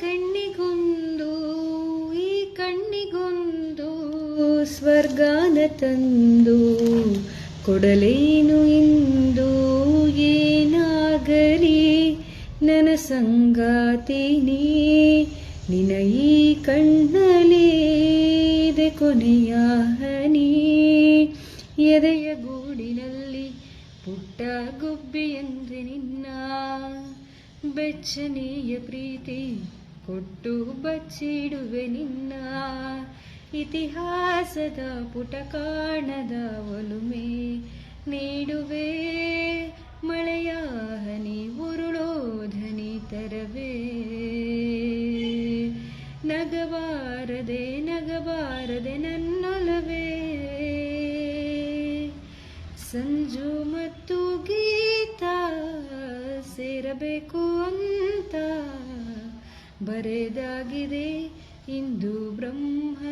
ಕಣ್ಣಿಗೊಂದು, ಈ ಕಣ್ಣಿಗೊಂದು ಸ್ವರ್ಗಾನ ತಂದು ಕೊಡಲೇನು ಇಂದು? ಏನಾಗಲಿ ನನ್ನ ಸಂಗಾತಿನೇ ನಿನ ಈ ಕಣ್ಣಲೇದೆ ಕೊನೆಯ ಎದೆಯ ಗೂಡಿನಲ್ಲಿ ಪುಟ್ಟ ಗುಬ್ಬಿಯಂದ್ರೆ ನಿನ್ನ ಬೆಚ್ಚನೆಯ ಪ್ರೀತಿ. ಕೊಟ್ಟು ಬಚ್ಚಿಡುವೆ ನಿನ್ನ ಇತಿಹಾಸದ ಪುಟ ಕಾಣದ ಒಲುಮೆ ನೀಡುವೆ. ಮಳೆಯ ಹನಿ ಉರುಳೋಧನಿ ತರವೇ. ನಗಬಾರದೆ ನಗಬಾರದೆ ನನ್ನೊಲವೇ. ಸಂಜು ಮತ್ತು ಗೀತ ಸೇರಬೇಕು ಅಂತ ಬರೆದಾಗಿದೆ. ಇಂದು ಬ್ರಹ್ಮನು